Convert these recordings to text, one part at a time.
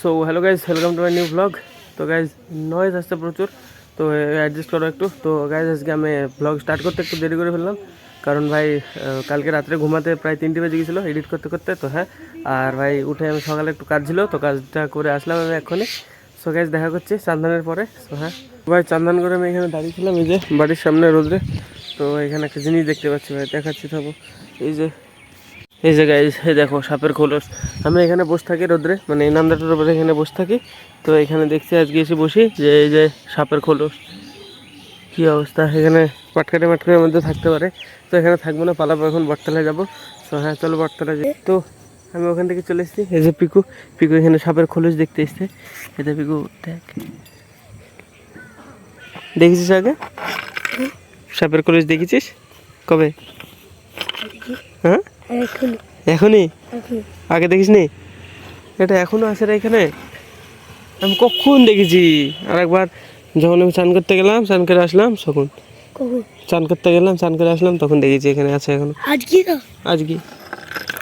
So hello guys welcome to my new blog তো guys noise আসছে প্রচুর। তো অ্যাডজাস্ট করো একটু। তো গাইজ আজকে আমি ব্লগ স্টার্ট করতে একটু দেরি করে ফেললাম। কারণ ভাই কালকে রাত্রে ঘুমাতে প্রায় তিনটে বেজে গেছিল এডিট করতে করতে, তো হ্যাঁ। আর ভাই, উঠে আমি সকালে একটু কাজ ছিল, তো কাজটা করে আসলাম আমি এক্ষুনি। সো গাইজ দেখা করছি চান্দানের পরে। তো হ্যাঁ। ভাই, চান্দান করে আমি এখানে দাঁড়িয়েছিলাম এই যে বাড়ির সামনে রোদ্রে। তো এখানে একটা জিনিস দেখতে পাচ্ছি ভাই, দেখাচ্ছি থাকব এই যে এই যে গাইজ এই দেখো সাপের খোলস। আমি এখানে বসে থাকি রোদ্রে মানে এই নান্দাটার উপরে এখানে বসে থাকি। তো এখানে দেখছি আজকে এসে বসি যে এই যে সাপের খোলস। কী অবস্থা? এখানে পাটকাটে মাটকাটের মধ্যে থাকতে পারে। তো এখানে থাকব না পালাবো এখন বটতলায় যাব। তো হ্যাঁ চলো বটতলায় যাই। তো আমি ওখান থেকে চলে এসেছি। এই যে পিকু পিকু এখানে সাপের খোলস দেখতে এসছে। এতে পিকু দেখ। দেখেছিস আগে? সাপের খোলস দেখেছিস? কবে? হ্যাঁ? এখনই। আগে দেখিস নি এটা এখনও আছে রে এখানে। আমি কখন দেখেছি? আর একবার যখন আমি চান করতে গেলাম চান করে আসলাম তখন। চান করতে গেলাম চান করে আসলাম তখন দেখেছি এখানে আছে এখনও আজকে আজকে।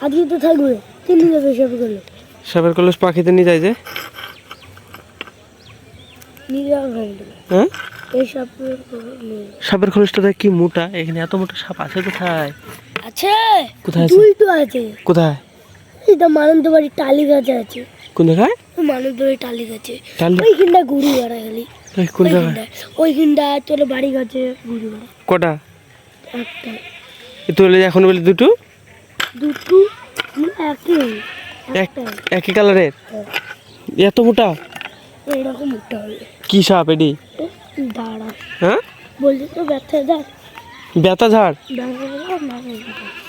আজকে তো থাকবে। তিন যাবে সব করল। সাপের কলস পাখিতে নিয়ে যায় যে। হয়? সাপের খোলসটা দেখ কি মোটা। এখানে এত মোটা সাপ আছে কোথায়? আছে? কোথায় আছে? দুই তো আছে। কোথায়? এটা মানন্দ বাড়ির টালি গাছে আছে। কোন জায়গায়? মানন্দ বাড়ির টালি গাছে? ওইখানটা ঘুরি বেড়া খালি। ওই কোন জায়গায়? ওইখানটা তোর বাড়ি গাছে ঘুরি বেড়া কটা? একটা। বলে এখন বলে দুটো? দুটো? একই। একই কালারের? হ্যাঁ। এত মোটা? এরকম উঠতে হবে। কি সাপ এটি? দাঁড়া। হ্যাঁ? বলছি তো ব্যথা দাঁড় ঝাড় ব্যথা মানে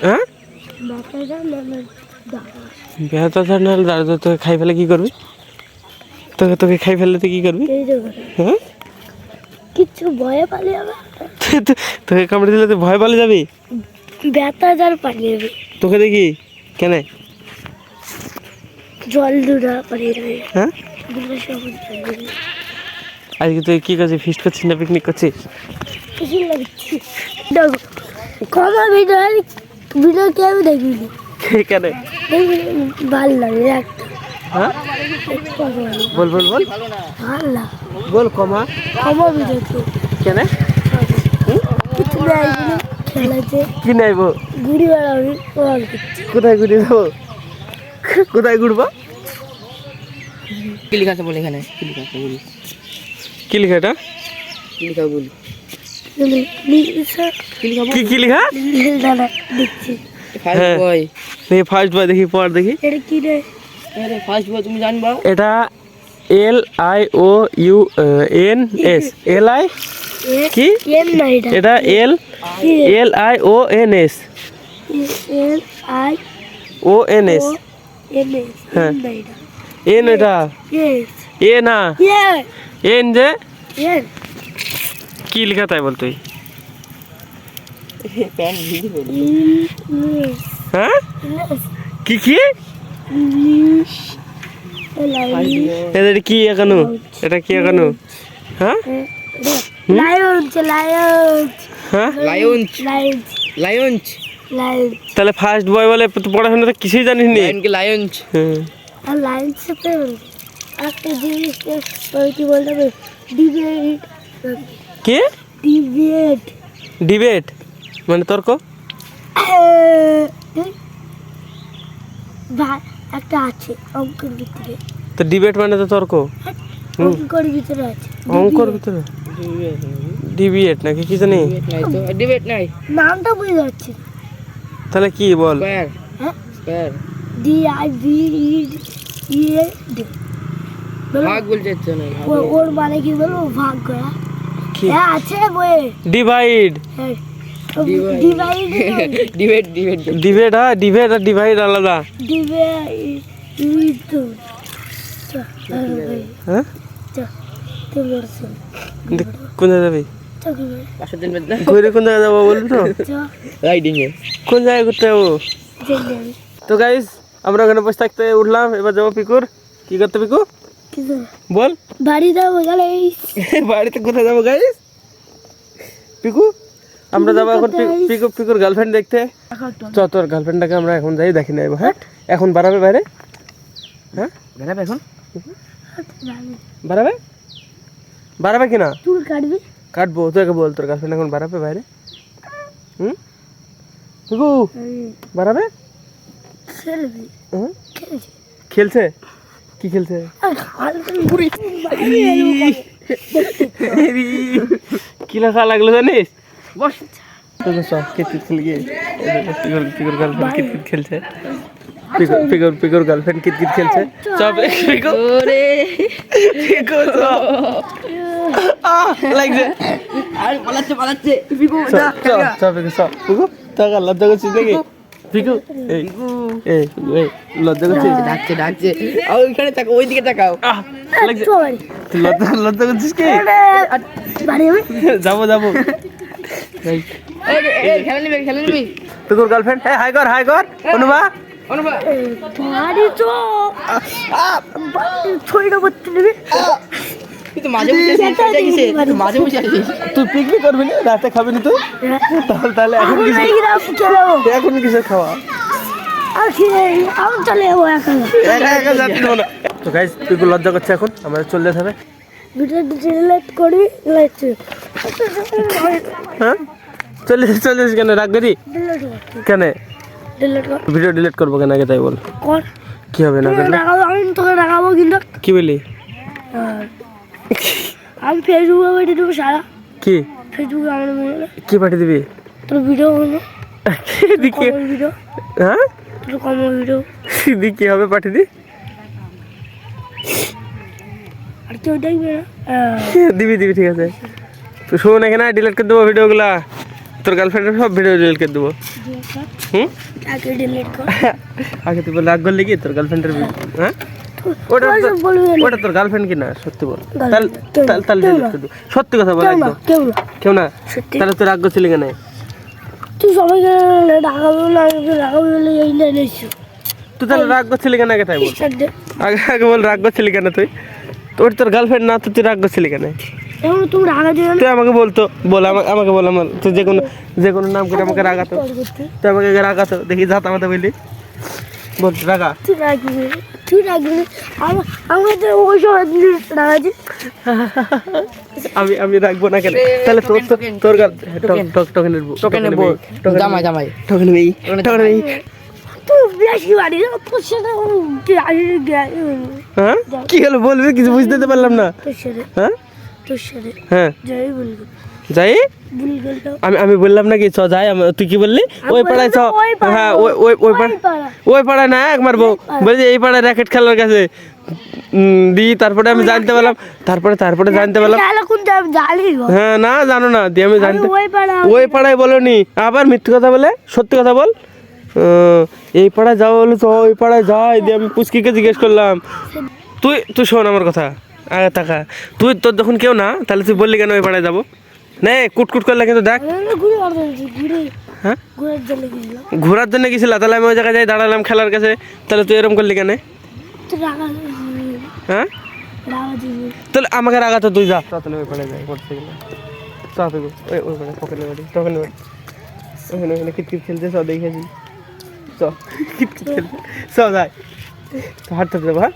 হ্যাঁ ব্যথা ঝাড় নাহলে দাঁড়া তোকে খাই ফেলে কি করবি? তোকে তোকে খাই ফেললে তুই কি করবি? হ্যাঁ? কিচ্ছু ভয়ে পালিয়ে যাবে? তোকে কামড়ে দিলে তুই ভয় পালে যাবি? ব্যথা যার পালিয়ে যাবে। তোকে দেখি। কেন? জল দুটা পালিয়ে যাবে। হ্যাঁ? পালিয়ে আজকে তুই কি করছিস? ফিস্ট করছিস না পিকনিক করছিস? কিছু লাগছে কমা ভিডিও ভিডিও কেউ দেখবি কেন দেখবি লাগে একটা হ্যাঁ? বলো। বল বল। ভালো বল কমা। কমা ভিডিও কেন? কিছু নেই খেলাতে কি নাইবো? ঘুরি বেড়াবি কোথায় ঘুরে যাব কোথায় ঘুরবো? কি লেখা আছে বলে এখানে কি লেখা আছে বলি। কি লেখা এটা কি লেখা বলি। কি কি কি লেখা? দাদা দেখছি ফার্স্ট। বয় দেখি ফার্স্ট বয় দেখি পর দেখি। এটা কি রে? আরে ফার্স্ট বয় তুমি জানবা? এটা L I O U N S L I কি? না এটা এটা L L I O N S L I O N S S হ্যাঁ। এন এটা এ না এন যে কি লেখা তাই বল তুই? হ্যাঁ? কি কি? এটা কি এখানো? এটা কি এখানো? হ্যাঁ? লায়ন্স লায়ন্স হ্যাঁ? লায়ন্স লায়ন্স লায়ন্স তাহলে ফার্স্ট বয় বলে তুই পড়াশোনা তো কিছুই জানিস নি? লায়ন কি লায়ন্স হ্যাঁ। আর লায়ন্স একটা জিনিস বলতে হবে? ডিবেট কি? ডিবেট ডিবেট মানে তর্ক? একটা আছে অঙ্কের ভিতরে। তো ডিবেট মানে তো তর্ক? অঙ্কের ভিতরে আছে। অঙ্কর ভিতরে? ডিবিএট নাকি কি জানি? ডিবেট নাই নামটা বুঝে যাচ্ছে তাহলে কি বল? স্কয়ার হ্যাঁ? D I B E E ভাগ বলতে ও- ওর মানে কি বলব ভাগ করা। হ্যাঁ আছে বইয়ে। ডিভাইড হ্যাঁ. ডিভাইড হ্যাঁ। ডিবেট আর ডিভাইড আলাদা। ডিভাইড তো। হ্যাঁ কোন যাবি? ঘুরে। কোন জায়গায় যাব বলবি তো? রাইডিং এ। কোন জায়গায় ঘুরতে যাব? তো গাইস আমরা ওখানে বসে থাকতে উঠলাম এবার যাব পিকুর। কি করতে পিকু? বল। বাড়ি যাব এই বাড়িতে কোথায় যাব গাইস পিকু আমরা যাব এখন পিকু পিকুর গার্লফ্রেন্ড দেখতে। চ তোর গার্লফ্রেন্ডটাকে আমরা এখন যাই দেখি নেব হ্যাঁ? এখন বাড়াবে বাইরে? হ্যাঁ? বেড়াবে এখন? বাড়াবে? বাড়াবে কি না চুল কাটবি? কাটবো তোকে বল তোর গার্লফ্রেন্ড এখন বাড়াবে বাইরে? হুম? পিকু বাড়াবে? খেলবি। হুম? খেলছে? কি খেলছে? আর গার্লফ্রেন্ড কি লেখা লাগল জানিস? বস। সব কিতকিত খেলে গিয়ে পিকর পিকর গার্লফ্রেন্ড কিতকিত খেলছে। পিকর পিকর পিকর গার্লফ্রেন্ড কিতকিত খেলছে। সব পিকর ওরে। সব আহ লাগছে। আর পালাচ্ছে পালাচ্ছে। সব সব সব করছিস নাকি? পিকু এই এই এই লজ্জা করছিস? ডাকছে ডাকছে। আর ওইখানে তাকাও। ওইদিকে তাকাও লজ্জা লজ্জা করছিস কি? যাবি? যাব খেলা নিবি খেলা নিবি। তোর গার্লফ্রেন্ড হ্যাঁ হাই কর হাই কর অনুবা অনুভব বাড়ি তো ছয়টা করতে দেবে তুই মাঝে তুই মাঝে তুই পিকনিক করবি না? রাতে খাবি না তুই? তাহলে তাহলে এখন খেলাবো এখন কিসের খাওয়া? তো গাইজ পিকু লজ্জা করছে এখন। আমাদের চলে যেতে হবে। ভিডিও ডিলেট করবি হ্যাঁ? চলে চলে কেন? রাগ করি? কেন? ভিডিও ডিলিট করব কেন আগে তাই বল। কর। কি হবে না আমি তোকে রাখাবো কিন্তু। কি বলি আমি ফেসবুকে পাঠিয়ে দেবো সারা। কি? ফেসবুকে আমার কি পাঠিয়ে দিবি? তোর ভিডিও এদিকে। কমল ভিডিও। হ্যাঁ? তোর কমল ভিডিও। কি হবে পাঠিয়ে দি? আর কেউ দেখবে না। দিবি দিবি ঠিক আছে। তো শোন এখানে ডিলিট করে দেবো ভিডিওগুলা। তোর গার্লফ্রেন্ডের সব ভিডিও ডিলিট করে দেবো। হুম? আগে ডিলেট কর। আগে তুই বল রাগ করলে কি? তোর গার্লফ্রেন্ডের হ্যাঁ? ওটা। ওটা তোর গার্লফ্রেন্ড কি না সত্যি বল। তাহলে। সত্যি কথা বল একদম। কেউ না। তাহলে তুই রাগ করছিলি কেন? তুই সবাইকে রাখাবো না আমি বলে এই না তুই তাহলে রাগ করছিলি কেন আগে তাই বল আগে আগে বল রাগ করছিলি কেন তুই? তোর তোর গার্লফ্রেন্ড না তো তুই রাগ করছিলি কেন? তুই আমাকে বলতো বল আমাকে বল আমার তুই যে কোনো যে কোনো নাম করে আমাকে রাগাতো। তুই আমাকে রাগাতো। দেখি যা আমাদের বললি বল রাগা তুই রাখবি না। তুই রাখবি না। আমার আমাকে তো ওই সময় রাখাচ্ছি আমি আমি রাখব না কেন? তাহলে তোর তো তোর গাল টোকেন। টোকেন। নেব জামাই জামাই। টোকেন নেই টোকেন নেই তোর হ্যাঁ? কি হলো বলবে? কিছু বুঝতে তো পারলাম না। তোর হ্যাঁ? তোর সাথে হ্যাঁ। যাই? আমি আমি বললাম নাকি চ যাই তুই কি বললি? ওই পাড়ায় চ। হ্যাঁ ওই ওই ওই পাড়া। ওই পাড়ায় না এক মারবো বলছি এই পাড়ায় র্যাকেট খেলার কাছে। দিই তারপরে আমি জানতে পারলাম তারপরে তারপরে জানতে পারলাম। হ্যাঁ না জানো না দিয়ে আমি জানতে ওই পাড়া ওই পাড়ায় বলনি আবার মিথ্যে কথা বলে? সত্যি কথা বল। এই পাড়ায় যাও বলে তো ওই পাড়ায় যাই দিয়ে আমি পুচকিকে জিজ্ঞেস করলাম। তুই তুই শোন আমার কথা আগে টাকা তুই তোর যখন কেউ না তাহলে তুই বললি কেন ওই পাড়ায় যাব? নে কুটকুট করলে কিন্তু দেখ। আমি ঘুরে আসছি ঘুরে। হ্যাঁ? ঘুরে জন্য ঘোরার গেছিল তাহলে আমি ওই জায়গায় যাই দাঁড়ালাম খেলার কাছে। তাহলে তুই এরকম করলি কেন? হ্যাঁ তাহলে আমাকে রাগাতো তুই যা। তাহলে ওই পাড়ায় যাই মোটরসাইকেলে চা তুই ওই ওই পকেটে বাড়ি ওখানে ওখানে কিটকিট খেলছে সব দেখেছি চ কিটকিট খেলছে। চ যাই তো হাঁটতে যাব হ্যাঁ?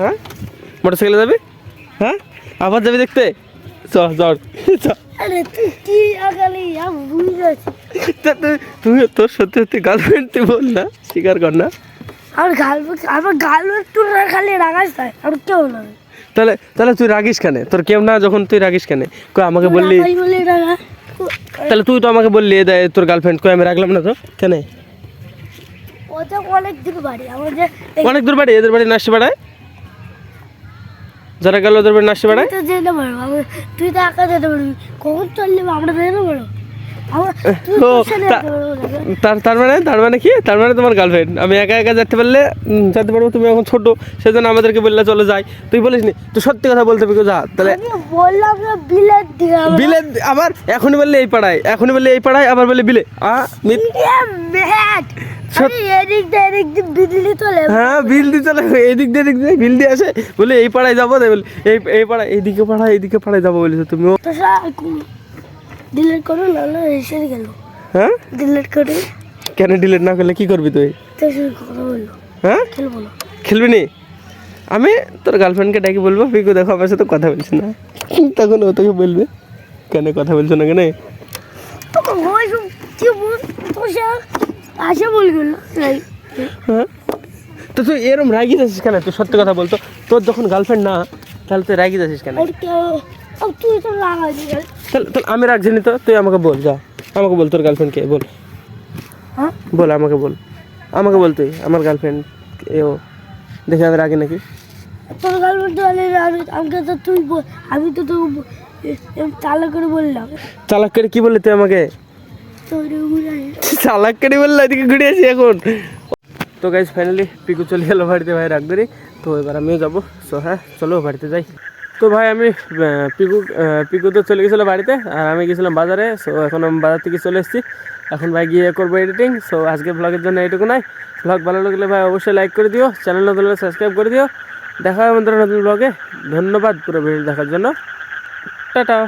হ্যাঁ? মোটরসাইকেলে যাবি? হ্যাঁ? আবার যাবি দেখতে? চ জ্বর চ আরে তুই কি আগালি? আমি ভুলে যাচ্ছি তুই তুই তোর সত্যি সত্যি গার্লফ্রেন্ড তুই বল না স্বীকার কর না। আমার আমার খালি তাই আর কেউ না। তাহলে তাহলে তুই রাগিস কেন? তোর কেউ না যখন তুই রাগিস কেন? কই আমাকে বললি তাহলে তুই তো আমাকে বললি দেয় তোর গার্লফ্রেন্ড কই আমি রাখলাম না তো? কেন? অনেক দূর বাড়ি আমার অনেক দূর বাড়ি এদের বাড়ি নাসি পাড়ায়? যারা গেল ওদের বাড়ি নাসি পাড়ায় তুই তো একা যেতে পারবি কখন চললে আমরা যেতে পারব তোর মানে তার মানে কি? তার মানে তোমার গার্লফ্রেন্ড আমি একা একা যেতে পারলে যেতে পারব। তুমি এখন ছোট সেজন্য আমাদেরকে বললে চলে যাই। তুই বলিস নি তুই সত্যি কথা বলতে পারবি যা তাহলে বললাম বিলের আবার এখনই বললে এই পাড়ায়। এখনই বললে এই পাড়ায় আবার বলে বিলে আ হ্যাঁ বিল দিয়ে চলে এদিক দিয়ে এদিক দিয়ে বিল দিয়ে আসে। বলে এই পাড়ায় যাব বলে এই এই পাড়ায় এইদিকে পাড়ায় এইদিকে পাড়ায় যাব বলেছ তুমিও? তো ডিলেট করো না না এসে গেল। হ্যাঁ? ডিলেট করে। কেন ডিলিট না করলে কি করবি তুই? হ্যাঁ? খেলব না। খেলবি নি? আমি তোর গার্লফ্রেন্ডকে ডাকি বলব পিকু দেখো আমার সাথে কথা বলছে না। তখন ও তোকে বলবে কেন কথা বলছো না কেন? সব বল গেল হ্যাঁ? তো তুই এরম রাগি যাচ্ছিস কেন? তুই সত্যি কথা বলতো। তোর যখন গার্লফ্রেন্ড না তাহলে তুই রাগি যাচ্ছিস কেন? তুই তো তাহলে আমি রাখছি নি তো। তুই আমাকে বল যা। আমাকে বল তোর গার্লফ্রেন্ডকে বল। হ্যাঁ? বল আমাকে বল। আমাকে বল তুই আমার গার্লফ্রেন্ড এ ও। দেখে আমি রাগি নাকি? তোর গার্লফ্রেন্ড আমাকে তো তুই বল আমি তো তোকে এ- করে বললাম। চালাক করে কি বললি তুই আমাকে? চালাক করে বললে এদিকে ঘুরে আসি এখন। তো গাইজ ফাইনালি পিকু চলে গেলো বাড়িতে ভাই রাগ তো এবার আমিও যাব। সো হ্যাঁ চলো বাড়িতে যাই। তো ভাই আমি পিকু পিকু তো চলে গেছিল বাড়িতে আর আমি গেছিলাম বাজারে। সো এখন আমি বাজার থেকে চলে এসেছি। এখন ভাই গিয়ে করব এডিটিং সো আজকে ব্লগের জন্য এইটুকু নাই ব্লগ ভালো লাগলে ভাই অবশ্যই লাইক করে দিও। চ্যানেল নতুন হলে সাবস্ক্রাইব করে দিও। দেখা হবে আমাদের নতুন ব্লগে ধন্যবাদ পুরো ভিডিও দেখার জন্য। টাটা।